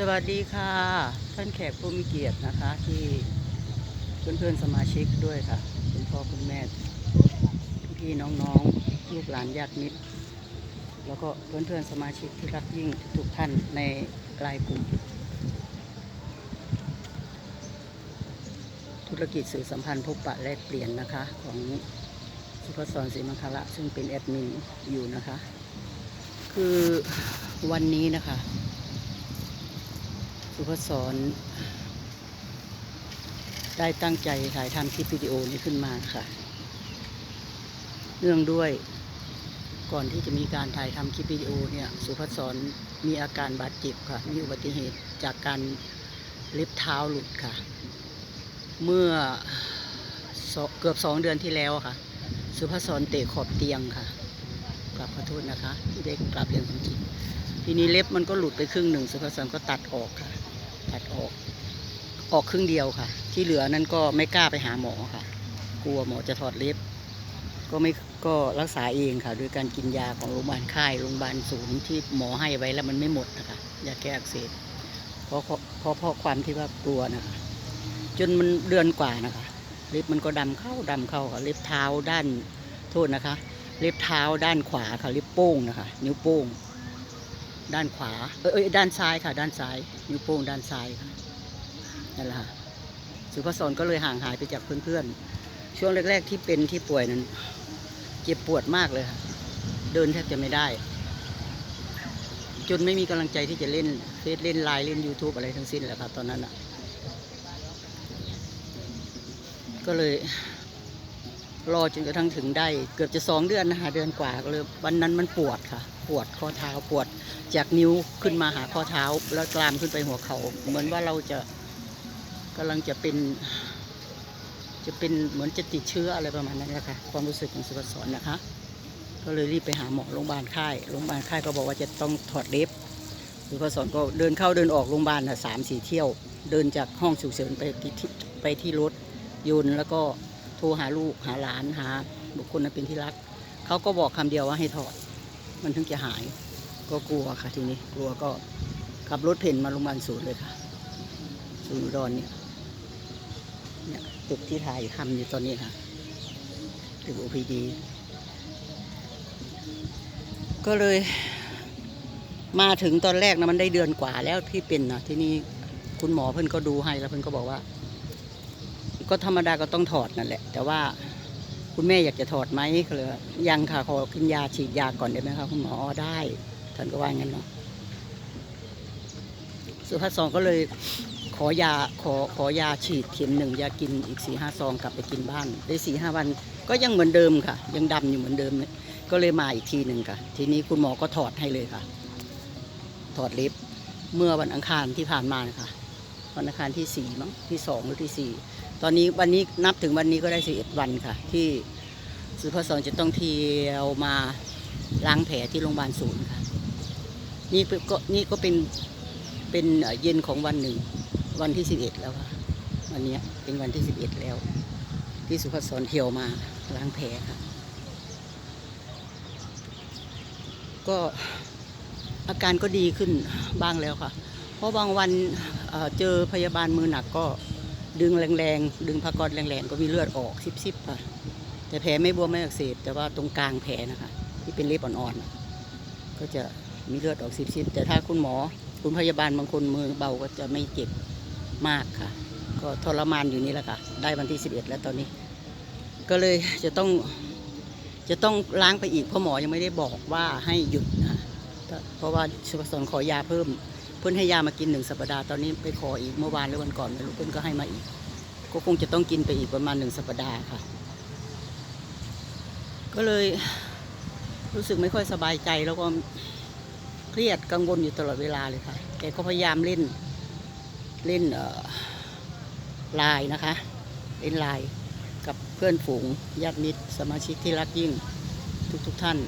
สวัสดีค่ะ ท่านแขกผู้มีเกียรตินะคะ ที่เพื่อนๆสมาชิกด้วยค่ะคุณพ่อคุณแม่พี่น้องๆลูกหลานญาติมิตร แล้วก็เพื่อนๆสมาชิกที่รักยิ่งทุกท่านในรายกลุ่ม ธุรกิจสื่อสัมพันธ์พบปะแลกเปลี่ยนนะคะ ของสุภศรศรีมังคละซึ่งเป็นแอดมินอยู่นะคะ คือวันนี้นะคะ สุภศรได้ตั้งใจถ่ายทำคลิปวิดีโอนี้ขึ้นมาค่ะ เนื่องด้วยก่อนที่จะมีการถ่ายทำคลิปวิดีโอเนี่ยสุภศรมีอาการบาดเจ็บค่ะ มีอุบัติเหตุจากการเล็บเท้าหลุดค่ะ เมื่อเกือบสองเดือนที่แล้วค่ะ สุภศรเตะขอบเตียงค่ะ กลับขอโทษนะคะ ที่ได้กลับเรียนความจริง ทีนี้เล็บมันก็หลุดไปครึ่งหนึ่งสุภาษรก็ตัดออกค่ะ ตัดออก ออกครึ่งเดียวค่ะ ที่เหลือนั้นก็ไม่กล้าไปหาหมอค่ะ กลัวหมอจะถอดเล็บ ก็ไม่ก็รักษาเองค่ะ โดยการกินยาของโรงพยาบาลค่ายโรงพยาบาลศูนย์ที่หมอให้ไว้แล้วมันไม่หมดนะคะยาแก้อักเสบเพราะเพราะเพราะความที่ว่ากลัวนะคะ จนมันเดือนกว่านะคะ เล็บมันก็ดำเข้าดำเข้าค่ะเล็บเท้าด้านโทษนะคะ เล็บเท้าด้านขวาค่ะเล็บโป้งนะคะ นิ้วโป้ง ด้านขวา เอยเอยด้านซ้ายค่ะ ด้านซ้าย นิ้วโป้งด้านซ้ายค่ะนั่นแหละค่ะสุภศรก็เลยห่างหายไปจากเพื่อนๆ ช่วงแรก ๆ ที่เป็นที่ป่วยนั้น เจ็บปวดมากเลยค่ะ เดินแทบจะไม่ได้ จนไม่มีกำลังใจที่จะเล่นเฟซเล่นไลน์เล่น YouTube อะไรทั้งสิ้นแหละครับตอนนั้นอะ ก็เลย รอจนกระทั่งถึงได้เกือบจะสองเดือนนะคะเดือนกว่าก็เลยวันนั้นมันปวดค่ะ ปวดข้อเท้าปวดจากนิ้วขึ้นมาหาข้อเท้า แล้วกลามขึ้นไปหัวเขา่าเหมือนว่าเราจะกำลังจะเป็น จะเป็นเหมือนจะติดเชื้ออะไรประมาณนั้นนะคะความรู้สึกของสุภศรนะคะ ก็เลยรีบไปหาหมอโรงพยาบาลค่ายโรงพยาบาลค่ายก็บอกว่าจะต้องถอดเล็บสุภศรก็เดินเข้าเดินออกโรงพยาบาลสามสี่เที่ยว เดินจากห้องฉุกเฉินไปที่ไปที่รถยนต์แล้วก็ รหาลูกหาหลานหา บุคคลนั้นเป็นที่รัก เขาก็บอกคำเดียวว่าให้ถอด มันถึงจะหาย ก็กลัวค่ะทีนี้กลัวก็ขับรถเพ่นมาโรงพยาบาลศูนย์เลยค่ะ ศูนย์อุดรเนี่ย เนี่ยตึกที่ถ่ายทำอยู่ตอนนี้ค่ะตึก OPD ก็เลยมาถึงตอนแรกนะมันได้เดือนกว่าแล้วที่เป็นนะที่นี่คุณหมอเพิ่นก็ดูให้แล้วเพิ่นก็บอกว่า ก็ธรรมดาก็ต้องถอดนั่นแหละ แต่ว่าคุณแม่อยากจะถอดไหมเลยว่ายังค่ะขอกินยาฉีดยาก่อนได้ไหมคะคุณหมออได้ท่านก็ว่างั้นเนาะสุภาพสองก็เลยขอยาขอขอยาฉีดเข็มหนึ่งยากินอีกสี่ห้าซองกลับไปกินบ้านได้สี่ห้าวันก็ยังเหมือนเดิมค่ะ ยังดำอยู่เหมือนเดิมเลยก็เลยมาอีกทีหนึ่งค่ะ ทีนี้คุณหมอก็ถอดให้เลยค่ะ ถอดเล็บเมื่อวันอังคารที่ผ่านมานะคะวันอังคารที่สี่มั้งที่สองหรือที่สี่ ตอนนี้วันนี้นับถึงวันนี้ก็ได้สิบเอ็ดวันค่ะ ที่สุภาพสอนจะต้องเที่ยวมาล้างแผลที่โรงพยาบาลศูนย์ค่ะ นี่ก็นี่ก็เป็นเป็นเย็นของวันหนึ่ง วันที่สิบเอ็ดแล้วค่ะวันนี้เป็นวันที่สิบเอ็ดแล้ว ที่สุภาพสอนเที่ยวมาล้างแผลค่ะ ก็อาการก็ดีขึ้นบ้างแล้วค่ะ เพราะบางวันเจอพยาบาลมือหนักก็ ดึงแรงๆ ดึงผ้าก๊อตแรงๆ ก็มีเลือดออกซิบๆค่ะ แต่แผลไม่บวมไม่อักเสบ แต่ว่าตรงกลางแผลนะคะ ที่เป็นเล็บอ่อนๆ ก็จะมีเลือดออกซิบๆ แต่ถ้าคุณหมอคุณพยาบาลบางคนมือเบาก็จะไม่เจ็บมากค่ะ ก็ทรมานอยู่นี่แหละค่ะ ได้วันที่ 11 แล้วตอนนี้ ก็เลยจะต้องจะต้องล้างไปอีกเพราะหมอยังไม่ได้บอกว่าให้หยุดนะเพราะว่าสุภสนขอยาเพิ่ม พื่นให้ยามากินหนึ่งสัปดาห์ตอนนี้ไปขออีกเมื่อวานหรือวันก่อนไม่รู้เพื่นก็ให้มาอีก ก็คงจะต้องกินไปอีกประมาณหนึ่งสัปดาห์ค่ะ ก็เลยรู้สึกไม่ค่อยสบายใจแล้วก็เครียดกังวลอยู่ตลอดเวลาเลยค่ะแกก็พยายามเล่นเล่นเอ่อไลน์นะคะ เล่นไลน์กับเพื่อนฝูงญาติมิตรสมาชิกที่รักยิ่งทุกๆทท่าน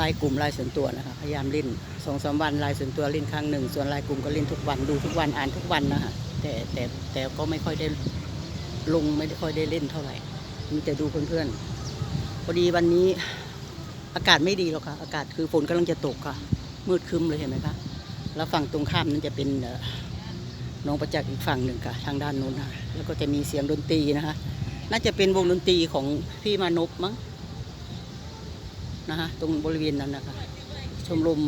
ลน์กลุ่มลน์ส่วนตัวนะคะพยายามเล่นสองสามวันลน์ส่วนตัวเล่นครั้งหนึ่ง ส่วนลน์กลุ่มก็เล่นทุกวันดูทุกวันอ่านทุกวันนะคะแต่แต่แต่ก็ไม่ค่อยได้ลงไม่ได้ค่อยได้เล่นเท่าไหร่มีแต่ดูเพื่อนๆพอดีวันนี้อากาศไม่ดีหรอกค่ะ อากาศคือฝนกำลังจะตกค่ะ มืดคึมเลยเห็นไหมคะแล้วฝั่งตรงข้ามนั้นจะเป็นน้องประจักษ์อีกฝั่งหนึ่งค่ะ ทางด้านนู้นนะแล้วก็จะมีเสียงดนตรีนะคะ น่าจะเป็นวงดนตรีของพี่มานพมั้ง นะคะตรงบริเวณนั้นนะคะ ชมรม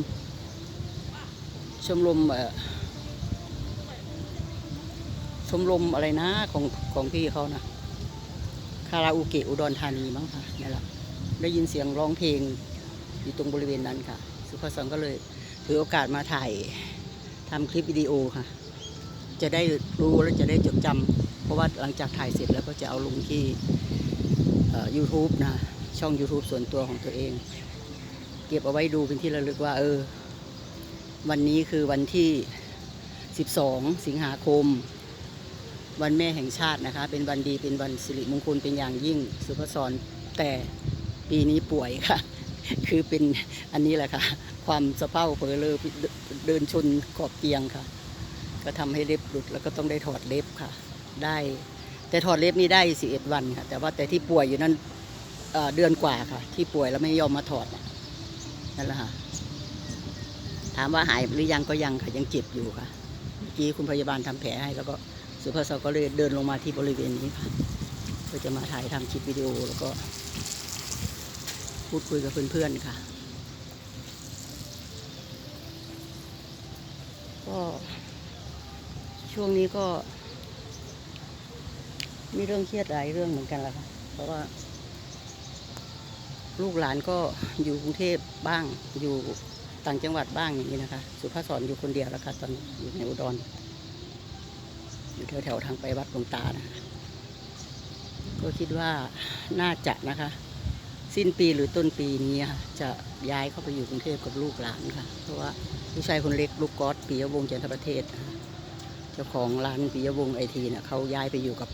ชมรมเอ่อชมรมอะไรนะของของพี่เขานะคาราโอเกะอุดรธานีมั้งค่ะนี่แหละได้ยินเสียงร้องเพลงอยู่ตรงบริเวณนั้นค่ะ สุภาพสอนก็เลยถือโอกาสมาถ่ายทำคลิปวิดีโอค่ะ จะได้รู้และจะได้จดจำเพราะว่าหลังจากถ่ายเสร็จแล้วก็จะเอาลงที่ยูทูบนะ ช่อง YouTube ส่วนตัวของตัวเอง เก็บเอาไว้ดูเป็นที่ระลึกว่า เออ วันนี้คือวันที่ 12 สิงหาคม วันแม่แห่งชาตินะคะ เป็นวันดีเป็นวันสิริมงคลเป็นอย่างยิ่ง สุภาพรแต่ปีนี้ป่วยค่ะ คือเป็นอันนี้แหละค่ะ ความสะเพร่าเผลอเลอเดินชนขอบเตียงค่ะ ก็ทำให้เล็บหลุดแล้วก็ต้องได้ถอดเล็บค่ะ ได้แต่ถอดเล็บนี่ได้ 11 วันค่ะ แต่ว่าแต่ที่ป่วยอยู่นั้น เดือนกว่าค่ะ ที่ป่วยแล้วไม่ยอมมาถอดนั่นแหละค่ะ ถามว่าหายหรือยังก็ยังค่ะยังเจ็บอยู่ค่ะเมื่อกี้คุณพยาบาลทำแผลให้ แล้วก็สุภาพสก็เลยเดินลงมาที่บริเวณนี้ค่ะเพื่อจะมาถ่ายทำคลิปวิดีโอแล้วก็ พูดคุยกับเพื่อนๆค่ะ ก็ช่วงนี้ก็ มีเรื่องเครียดหลายเรื่องเหมือนกันแหละค่ะเพราะว่า ลูกหลานก็อยู่กรุงเทพบ้างอยู่ต่างจังหวัดบ้างอย่างนี้นะคะ สุภาพสอนอยู่คนเดียวแล้วค่ะตอนอยู่ในอุดร อยู่แถวๆทางไปวัดหลวงตานะคะก็คิดว่าน่าจะนะคะ สิ้นปีหรือต้นปีนี้ค่ะจะย้ายเข้าไปอยู่กรุงเทพกับลูกหลานค่ะ เพราะว่าลูกชายคนเล็กลูกก๊อตปิยวงศ์จันทประเทศนะเจ้าของร้านปิยวงศ์ไอทีเนี่ยเขาย้ายไปอยู่กับ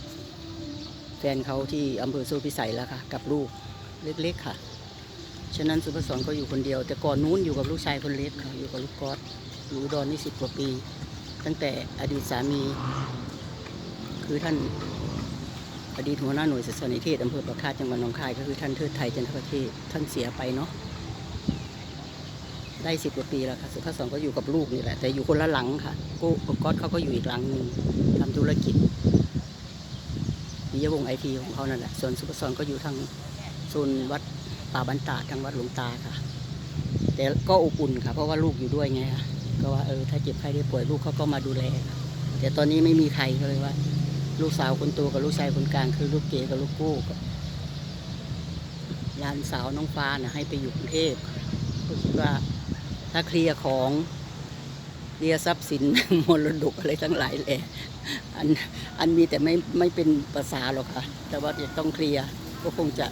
แฟนเขาที่อำเภอโซ่พิสัยแล้วค่ะ กับลูก เล็กๆค่ะ ฉะนั้นสุภสรก็อยู่คนเดียว แต่ก่อนนู้นอยู่กับลูกชายคนเล็กค่ะ อยู่กับลูกก๊อตอยู่ดอนนี่สิบกว่าปี ตั้งแต่อดีตสามี คือท่านอดีตหัวหน้าหน่วยศึกษานิเทศอำเภอประคาจังหวัดหนองคาย ก็คือท่านเทิดไทยจันทประเทศท่านเสียไปเนาะ ได้สิบกว่าปีแล้วค่ะ สุภาพสอนก็อยู่กับลูกนี่แหละ แต่อยู่คนละหลังค่ะกูก๊อตเขาก็อยู่อีกหลังหนึ่งทำธุรกิจวิยวงไอทีของเขานั่นแหละ ส่วนสุภาพสอนก็อยู่ทาง ซนวัดป่าบันตาทางวัดหลวงตาค่ะ แต่ก็อบอุ่นค่ะ เพราะว่าลูกอยู่ด้วยไงค่ะก็ว่าเออถ้าเจ็บไข้ได้ป่วยลูกเขาก็มาดูแลค่ะแต่ตอนนี้ไม่มีใครก็เลยว่า ลูกสาวคนโตกับลูกชายคนกลางคือลูกเก๋กับลูกกู้กับหลานสาวน้องฟ้านะให้ไปอยู่กรุงเทพก็คิดว่าถ้าเคลียร์ของเคลียทรัพย์สินมรดกอะไรทั้งหลายแหละอันอันมีแต่ไม่ไม่เป็นภาษาหรอกค่ะ แต่ว่าจะต้องเคลียร์ก็คงจะ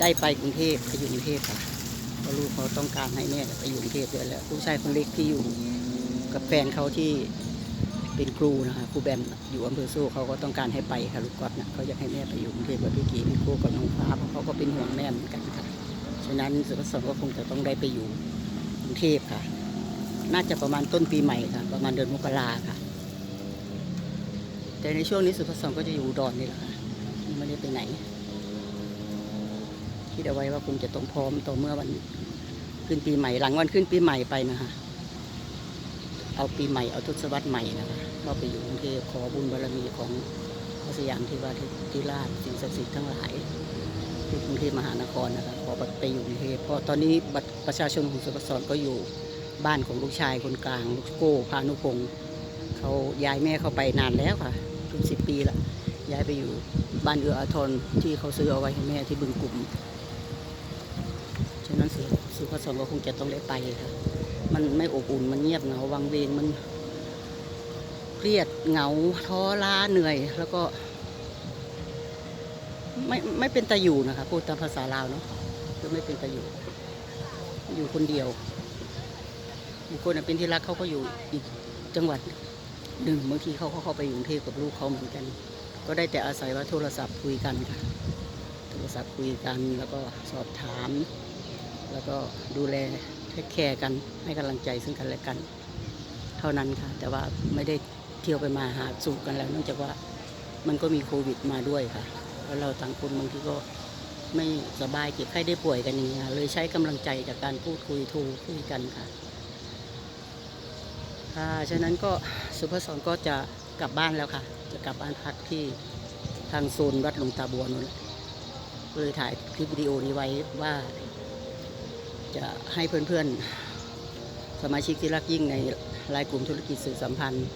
ได้ไปกรุงเทพไปอยู่กรุงเทพค่ะเพราะลูกเขาต้องการให้แม่ไปอยู่กรุงเทพด้วยแล้วลูกชายคนเล็กที่อยู่กับแฟนเขาที่เป็นครูนะคะครูแบมอยู่อำเภอโซ่เขาก็ต้องการให้ไปค่ะลูกก๊อตนะเขาอยากให้แม่ไปอยู่กรุงเทพกับพี่กีพี่โก้กับน้องฟ้าเพราะเขาก็เป็นห่วงแม่เหมือนกันค่ะฉะนั้นสุภสรก็คงจะต้องได้ไปอยู่กรุงเทพค่ะ น่าจะประมาณต้นปีใหม่ค่ะ ประมาณเดือนมกราค่ะ แต่ในช่วงนี้สุภสรก็จะอยู่ดอนนี่แหละค่ะไม่ได้ไปไหน คิดเอาไว้ว่าคงจะต้องพร้อมต่อเมื่อวันขึ้นปีใหม่หลังวันขึ้นปีใหม่ไปนะคะเอาปีใหม่เอาทศวรรษใหม่นะคะเราไปอยู่กรุงเทพขอบุญบารมีของพระสยามเทวาธิราชสิ่งศักดิ์สิทธิ์ทั้งหลายที่กรุงเทพมหานครนะคะขอบัดไปอยู่กรุงเทพเพราะตอนนี้บัตรประชาชนของสุภสรก็อยู่บ้านของลูกชายคนกลางลูกโก้พานุพงศ์เขาย้ายแม่เข้าไปนานแล้วค่ะทุกสิบปีละย้ายไปอยู่บ้านเอืออาทรที่เขาซื้อเอาไว้ให้แม่ที่บึงกลุ่ม ฉะนั้นสุสุภสรก็คงจะต้องได้ไปค่ะ มันไม่อบอุ่นมันเงียบเหงาวังเวงมันเครียดเหงาท้อล้าเหนื่อย แล้วก็ ไม่ไม่เป็นตาอยู่นะคะพูดตามภาษาลาวเนาะคือไม่เป็นตาอยู่ อยู่คนเดียวบางคนน่ะเป็นที่รักเขาก็อยู่อีกจังหวัดหนึ่งบางทีเขาก็เข้าไปอยู่กรุงเทพกับลูกเขาเหมือนกัน ก็ได้แต่อาศัยว่าโทรศัพท์คุยกันค่ะโทรศัพท์คุยกันแล้วก็สอบถาม แล้วก็ดูแลเทคแคร์กันให้กำลังใจซึ่งกันและกัน เท่านั้นค่ะ แต่ว่าไม่ได้เที่ยวไปมาหาสู่กันแล้วเนื่องจากว่ามันก็มีโควิดมาด้วยค่ะ แล้วเราต่างคนบางทีก็ไม่สบายเจ็บไข้ได้ป่วยกันอย่างเงี้ยเลยใช้กำลังใจจากการพูดคุยทรคุยกันค่ะค่ะฉะนั้นก็สุภาพสอนก็จะกลับบ้านแล้วค่ะ จะกลับบ้านพักที่ทางโซนวัดหลวงตาบัวนั่นเลยถ่ายคลิปวิดีโอนี้ไว้ว่า จะให้เพื่อนๆ สมาชิกที่รักยิ่งในรายกลุ่มธุรกิจสื่อสัมพันธ์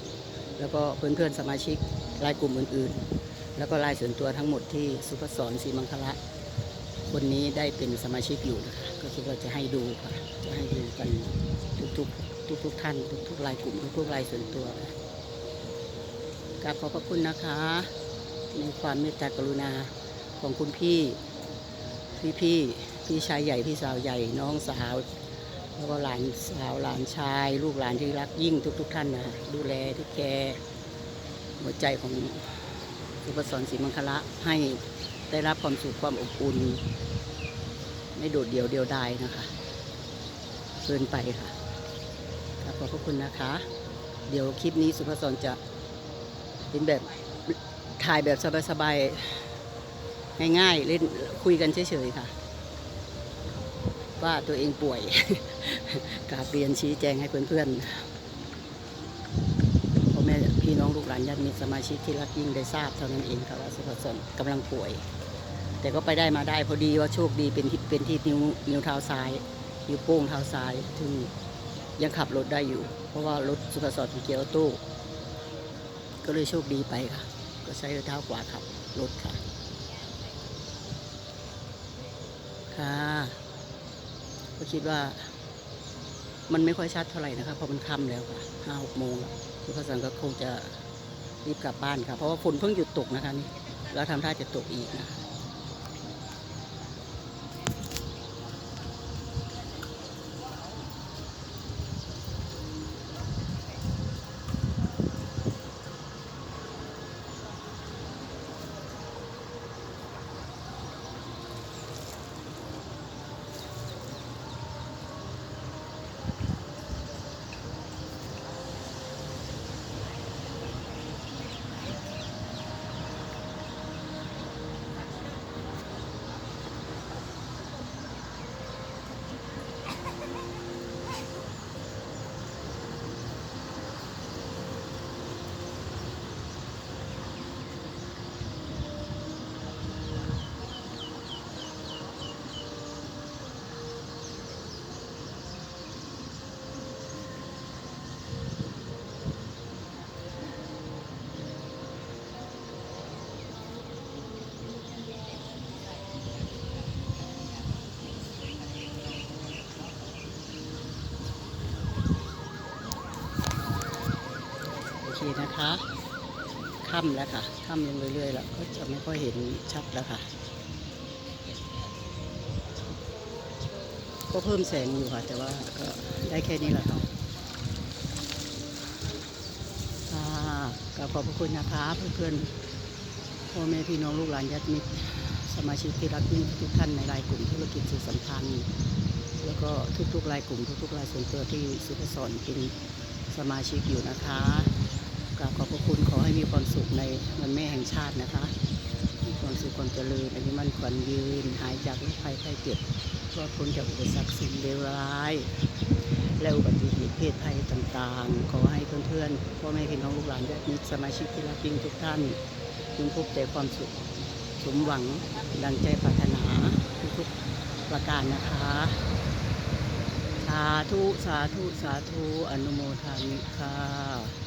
แล้วก็เพื่อนๆ สมาชิกรายกลุ่มอื่นๆ แล้วก็รายส่วนตัวทั้งหมดที่สุภาพสอนศรีมังคละคนนี้ได้เป็นสมาชิกอยู่นะคะก็คิดว่าจะให้ดูค่ะจะให้ดูกันทุกๆทุกๆท่าน ทุกๆรายกลุ่มทุกๆรายส่วนตัวกราบขอบพระคุณนะคะ ในความเมตตากรุณาของคุณพี่พี่พี่ พี่ชายใหญ่พี่สาวใหญ่น้องสาว แล้วก็หลานสาวหลานชาย ลูกหลานที่รักยิ่งทุกๆท่านนะดูแลที่แกหัวใจของสุปสรศรีมังคละให้ได้รับความสุขความอบอุ่นไม่โดดเดี่ยวเดียวดายนะคะเกินไปค่ะขอบพระคุณนะคะ เดี๋ยวคลิปนี้สุภาษรจะเป็นแบบถ่ายแบบสบายๆง่ายๆเล่นคุยกันเฉยๆค่ะ ว่าตัวเองป่วยกราบเรียนชี้แจงให้เพื่อนๆพ่อแม่พี่น้องลูกหลานญาติมิตรสมาชิกที่รักยิ่งได้ทราบเท่านั้นเองค่ะว่าสุภาษรกำลังป่วย แต่ก็ไปได้มาได้พอดีว่าโชคดีเป็นที่เป็นที่นิ้วนิ้วเท้าซ้ายนิ้วโป้งเท้าซ้ายถึงยังขับรถได้อยู่ เพราะว่ารถสุภาษรเป็นเกียร์ออโต้ก็เลยโชคดีไปค่ะ ก็ใช้เท้าขวาขับรถค่ะค่ะ ก็คิดว่า มันไม่ค่อยชัดเท่าไหร่นะคะเพราะมันค่ำแล้วค่ะห้าหกโมงคุณพระสังก็คงจะรีบกลับบ้านค่ะ เพราะว่าฝนเพิ่งหยุดตกนะคะนี่แล้วทำท่าจะตกอีกนะคะ ค่ำแล้วค่ะค่ำลงเรื่อยๆแล้วก็จะไม่ค่อยเห็นชัดแล้วค่ะ ก็เพิ่มแสงอยู่ค่ะ แต่ว่าก็ได้แค่นี้แหละค่ะค่ะก็ขอบพระคุณนะคะเพื่อนๆพ่อแม่พี่น้องลูกหลานญาติมิตรสมาชิกที่รักยิ่งทุกท่านในรายกลุ่มธุรกิจสื่อสัมพันธ์แล้วก็ทุกๆรายกลุ่มทุกๆรายส่วนตัวที่สุภสรเป็นสมาชิกอยู่นะคะ ราบขอบพระคุณขอให้มีความสุขในวันแม่แห่งชาตินะคะ มีความสุขความเจริญอายุมั่นขวัญยืน หายจากโรคภัยไข้เจ็บรอดพ้นจากอุปสรรคสิ่งเลวร้าย และอุบัติเหตุเพศภัยต่างๆ ขอให้เพื่อนๆพ่อแม่พี่น้องลูกหลานญาติมิตรสมาชิกที่รักยิ่งทุกท่านจงพบแต่ความสุขสมหวังดังใจปรารถนาทุกๆประการนะคะสาธุ สาธุ สาธุ อนุโมทามิค่ะ